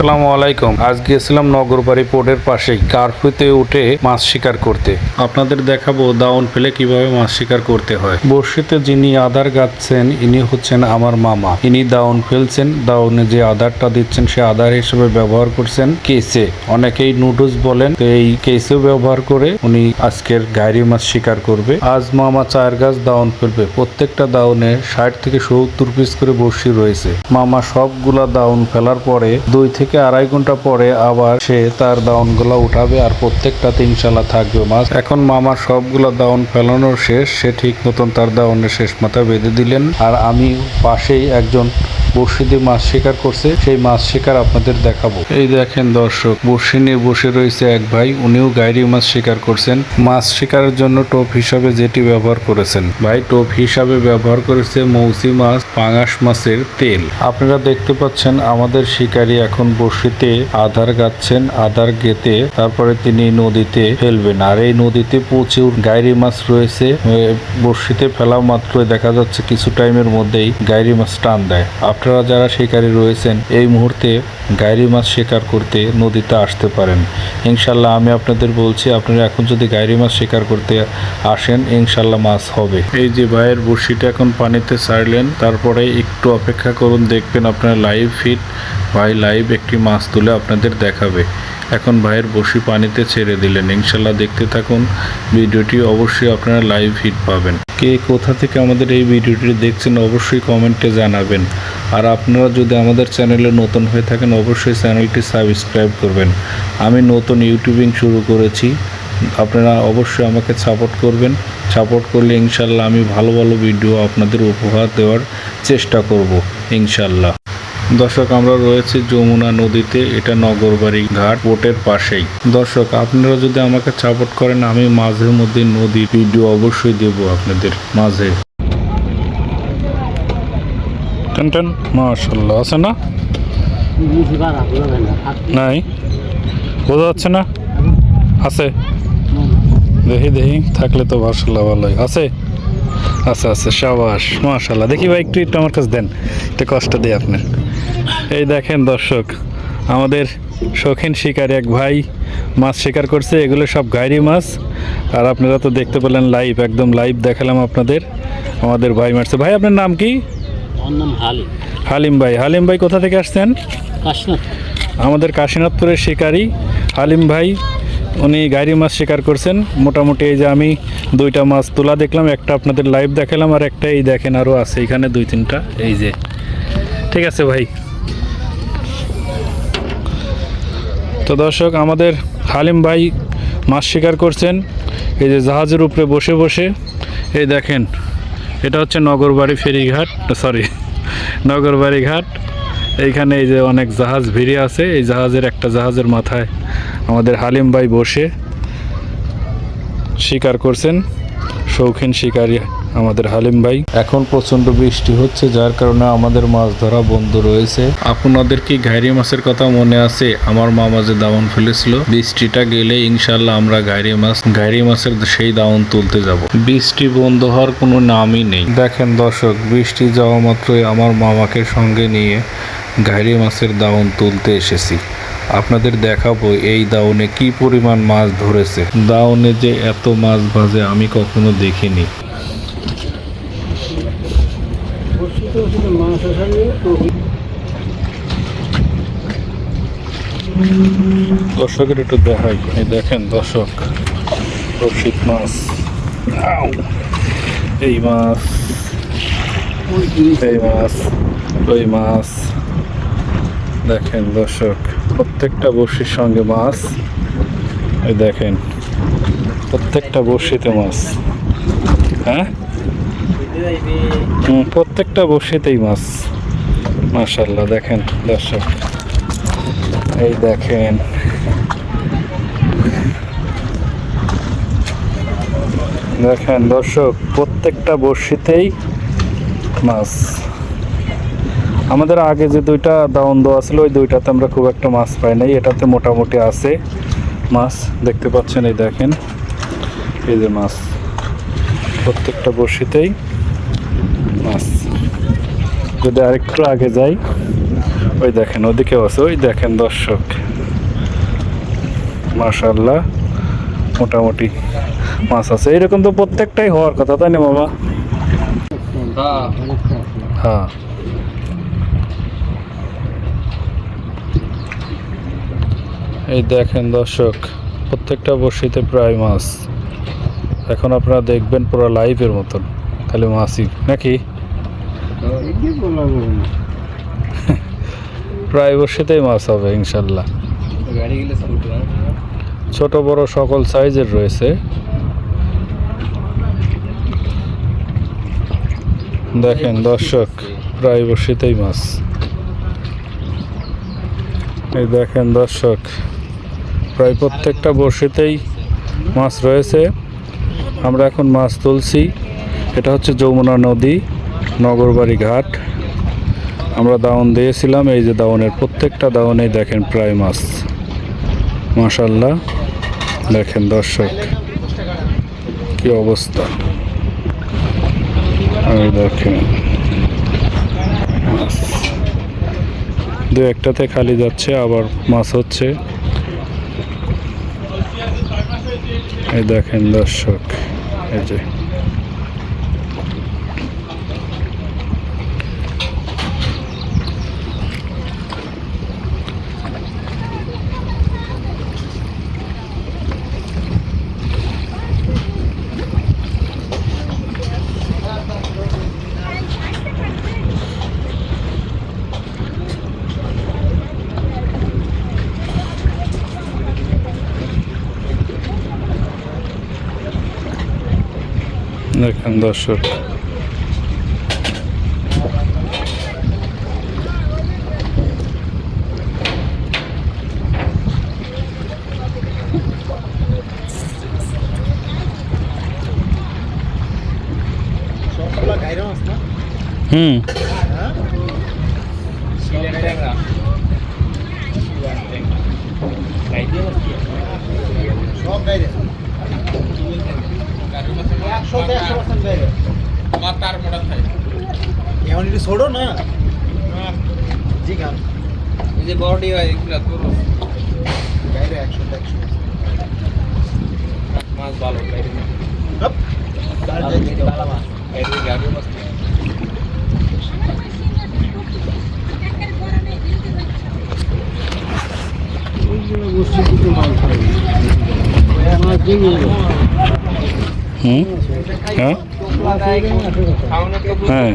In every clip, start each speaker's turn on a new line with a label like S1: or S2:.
S1: আসসালামু আলাইকুম। আজ গিয়েছিলাম নগরবাড়ি পোর্টের পাশে কার্ফুতে উঠে মাছ শিকার করতে। আপনাদের দেখাবো দাউন ফেলে কীভাবে মাছ শিকার করতে হয়। বর্ষিতে যিনি আদার গাচ্ছেন ইনি হচ্ছেন আমার মামা। ইনি দাউন ফেলছেন দাউনে যে আদারটা দিচ্ছেন, সে আদার হিসেবে ব্যবহার করছেন কেসে। অনেকেই নুডলস বলেন, তো এই কেসেও ব্যবহার করে উনি আজকের গাইরি মাছ শিকার করবে। আজ মামা চায়ের গাছ দাউন ফেলবে। প্রত্যেকটা দাউনে ষাট থেকে সত্তর পিস করে বড়শি রয়েছে। মামা সবগুলা দাউন ফেলার পরে দুই থেকে আড়াই ঘণ্টা পরে আবার সে তার দাউনগুলা উঠাবে আর প্রত্যেকটা তিনশালা থাকবে মাছ। এখন মামার সবগুলা দাউন ফেলানোর শেষ, সে ঠিক মতন তার দাউনের শেষ মাথা বেঁধে দিলেন। আর আমি পাশেই একজন বড়শি দিয়ে মাছ শিকার করছে, সেই মাছ শিকার আপনাদের দেখাবো। এই দেখেন দর্শক বড়শি নিয়ে বসে রয়েছে এক ভাই, উনিও গাইরি মাছ শিকার করছেন। মাছ শিকারের জন্য টোপ হিসাবে যেটি ব্যবহার করেছেন। ভাই, টোপ হিসাবে ব্যবহার করেছে মৌসি মাছ, পাঙাশ মাছের তেল। আপনারা দেখতে পাচ্ছেন আমাদের শিকারি এখন বড়শিতে আধার গাচ্ছেন, আধার গেতে তারপরে তিনি নদীতে ফেলবেন। আর এই নদীতে প্রচুর গাইরি মাছ রয়েছে। বড়শিতে ফেলা মাত্র দেখা যাচ্ছে কিছু টাইমের মধ্যেই গাইরি মাছ টান দেয়। আপনারা যারা শিকারী রয়েছেন, এই মুহূর্তে গাইরি মাছ শিকার করতে নদীতে আসতে পারেন। ইনশাল্লাহ আমি আপনাদের বলছি, আপনারা এখন যদি গাইরি মাছ শিকার করতে আসেন, ইনশাল্লাহ মাছ হবে। এই যে ভাইয়ের বড়শিটা এখন পানিতে ছাড়লেন তারপরে একটু অপেক্ষা করুন, দেখবেন আপনার লাইভ ফিট ভাই লাইভ একটি মাছ তুলে আপনাদের দেখাবে। এখন ভাইয়ের বসি পানিতে ছেড়ে দিলেন। ইনশাল্লাহ দেখতে থাকুন। ভিডিওটি অবশ্যই আপনারা লাইভ হিট পাবেন। কে কোথা থেকে আমাদের এই ভিডিওটি দেখছেন অবশ্যই কমেন্টে জানাবেন। আর আপনারা যদি আমাদের চ্যানেলে নতুন হয়ে থাকেন, অবশ্যই চ্যানেলটি সাবস্ক্রাইব করবেন। আমি নতুন ইউটিউবিং শুরু করেছি। আপনারা অবশ্যই আমাকে সাপোর্ট করবেন। সাপোর্ট করলে ইনশাল্লাহ আমি ভালো ভালো ভিডিও আপনাদের উপহার দেওয়ার চেষ্টা করব ইনশাল্লাহ দর্শক, আমরা রয়েছে যমুনা নদীতে। এটা নগরবাড়ি ঘাট পোর্টের পাশেই। দর্শক, আপনারা যদি আমাকে সাপোর্ট করেন, আমি মাঝে মধ্যে নদী ভিডিও অবশ্যই দেব আপনাদের মাঝে। টান, মাশাল্লাহ, আছে না? নাই? বোঝা যাচ্ছে না? আছে। দেখি দেখি, থাকলে তো মাশাল্লাহ ভালোই। আছে? আচ্ছা আচ্ছা সাবাস মাশাল্লাহ দেখি ভাই একটু একটু আমার কাছে দেন। একটু কষ্ট দিই আপনার। এই দেখেন দর্শক আমাদের শৌখিন শিকার এক ভাই মাছ শিকার করছে। এগুলো সব গাইরি মাছ। আর আপনারা তো দেখতে পেলেন লাইভ একদম লাইভ দেখালাম আপনাদের। আমাদের ভাই মারছে। ভাই আপনার নাম কি? হালিম। ভাই। হালিম ভাই কোথা থেকে আসছেন? আমাদের কাশীনাথপুরের শিকারী হালিম ভাই। উনি গাড়ি মাছ শিকার করছেন। মোটামুটি এই যে আমি দুইটা মাছ তোলা দেখলাম, একটা আপনাদের লাইভ দেখালাম আর একটা এই দেখেন আরও আছে এখানে দুই তিনটা। এই যে। ঠিক আছে ভাই। তো দর্শক, আমাদের হালিম ভাই মাছ শিকার করছেন। এই যে জাহাজের উপরে বসে বসে। এই দেখেন, এটা হচ্ছে নগরবাড়ি ফেরিঘাট সরি নগরবাড়ি ঘাট। এইখানে এই যে অনেক জাহাজ ভিড়ে আছে। এই জাহাজের একটা জাহাজের মাথায় আমাদের হালিম ভাই বসে শিকার করছেন। শৌখিন শিকারী আমাদের হালিম ভাই। এখন প্রচণ্ড বৃষ্টি হচ্ছে, যার কারণে আমাদের মাছ ধরা বন্ধ রয়েছে। আপনাদের কি ঘাইরি মাছের কথা মনে আছে? আমার মামা যে দাওয়ান ফেলেছিল, বৃষ্টিটা গেলে ইনশাল্লাহ আমরা ঘাইরি মাছ, ঘাইরি মাছের সেই দাওয়ান তুলতে যাব। বৃষ্টি বন্ধ হওয়ার কোনো নামই নেই। দেখেন দর্শক, বৃষ্টি যাওয়া মাত্রই আমার মামাকে সঙ্গে নিয়ে ঘাইরি মাছের দাওয়ান তুলতে এসেছি। আপনাদের দেখাবো এই দাউনে কি পরিমাণ মাছ ধরেছে। দাউনে যে এত মাছ ভাজে আমি কখনো দেখিনি। দর্শকের একটু দেখাই, এই দেখেন দর্শক, রশিদ মাছ। এই মাছ এই মাছ, ওই মাছ। দেখেন দর্শক। প্রত্যেকটা বড়শির সঙ্গে মাছ। এই দেখেন, প্রত্যেকটা বড়শিতে মাছ। হ্যাঁ? প্রত্যেকটা বড়শিতেই মাছ। মাশাল্লাহ দেখেন দর্শক। এই দেখেন। দেখেন দর্শক, প্রত্যেকটা বড়শিতেই মাছ। আমাদের আগে যে দুইটা দাউন দেওয়া ছিল ওই দুইটাতে আমরা খুব একটা মাছ পাই নাই। এটাতে মোটামুটি আছে মাছ। দেখতে পাচ্ছেন এই দেখেন এই যে মাছ। প্রত্যেকটা বড়শিতেই মাছ। যদি আরেকটু আগে যাই ওই দেখেন ওদিকেও আছে। ওই দেখেন দর্শক। মাশাল্লাহ মোটামুটি মাছ আছে। এরকম তো প্রত্যেকটাই হওয়ার কথা তাই না বাবা হ্যাঁ। এই দেখেন দর্শক, প্রত্যেকটা বড়শিতে প্রায় মাছ। এখন আপনারা দেখবেন পুরো লাইভের মতন তাহলে মাছই, নাকি? প্রায় বড়শিতেই মাছ হবে, ইনশাল্লাহ। ছোট, বড় সকল সাইজের রয়েছে। দেখেন দর্শক, প্রায় বড়শিতেই মাছ। এই দেখেন দর্শক প্রায় প্রত্যেকটা বড়শিতেই মাছ রয়েছে। আমরা এখন মাছ তুলছি। এটা হচ্ছে যমুনা নদী, নগরবাড়ি ঘাট। আমরা দাওন দিয়েছিলাম, এই যে দাওনের প্রত্যেকটা দাওনেই দেখেন প্রায় মাছ। মাশাল্লাহ দেখেন দর্শক, কি অবস্থা। দেখেন। দু একটাতে খালি যাচ্ছে, আবার মাছ হচ্ছে। এই দেখেন দর্শক এই যে। দেখেন দর্শক। হুম
S2: সব গাইরে একশো একশো পার্সেন্ট গাইরে এখন একটু ছোড়ো না জি গান
S3: যে বড়টি হয় এগুলা তোর
S2: গাইরে একশো একশো
S3: মাছ ভালো বাইরে
S2: হপ গাড়ি যাই দিতে হবে।
S3: বাইরে গাড়ি মাছ
S1: হুম হ্যাঁ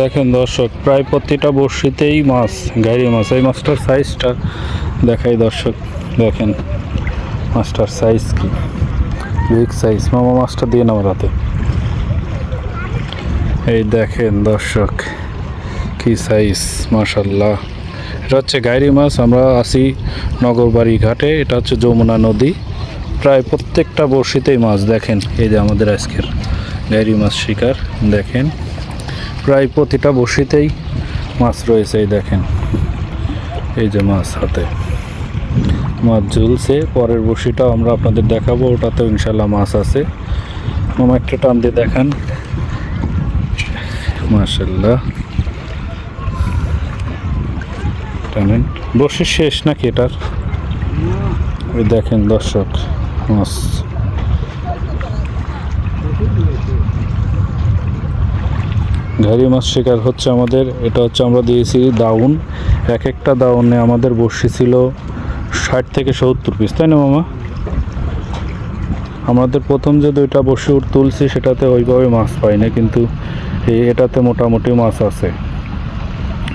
S1: দেখেন দর্শক, প্রায় প্রতিটা বড়শিতেই মাছ গাড়ি মাছ, এই মাছটার সাইজটা দেখাই দর্শক, দেখেন। মাছটার সাইজ কি? Big size. মামা মাছটা দিয়ে নাও রাতে। এই দেখেন দর্শক, কি সাইজ মাশাল্লাহ এটা হচ্ছে গাইরি মাছ, আমরা আছি নগরবাড়ি ঘাটে। এটা হচ্ছে যমুনা নদী। প্রায় প্রত্যেকটা বড়শিতেই মাছ দেখেন। এই যে আমাদের আজকের গাইরি মাছ শিকার, দেখেন। প্রায় প্রতিটা বড়শিতেই মাছ রয়েছে, এই দেখেন। এই যে মাছ হাতে। মাছ ঝুলছে, পরের বড়শিটাও আমরা আপনাদের দেখাবো, ওটাতেও ইনশাল্লাহ মাছ আছে। মামা একটা টান দিয়ে দেখান। মাশাল্লাহ টানেন। বড়শি শেষ নাকি এটার? ওই দেখেন দর্শক, মাছ। ঘাড়ি মাছ শিকার হচ্ছে আমাদের, এটা হচ্ছে আমরা দিয়েছি দাউন। এক একটা দাউনে আমাদের বড়শি ছিল ষাট থেকে সত্তর পিস তাই না, মামা? আমাদের প্রথম যে দুইটা উঠ তুলছি, সেটাতে ওইভাবে মাছ পাই না কিন্তু এটাতে মোটামুটি মাছ আছে।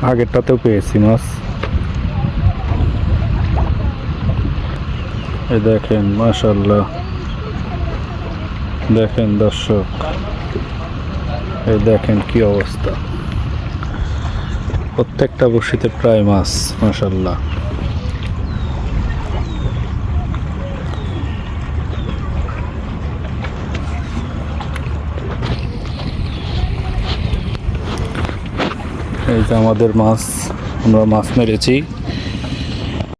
S1: আগেরটাতেও পেয়েছি মাছ। এই দেখেন মাশাল্লাহ দেখেন দর্শক, এই দেখেন কি অবস্থা। প্রত্যেকটা বড়শিতে প্রায় মাছ মাশাল্লাহ এই যে আমাদের মাছ আমরা মাছ মেরেছি।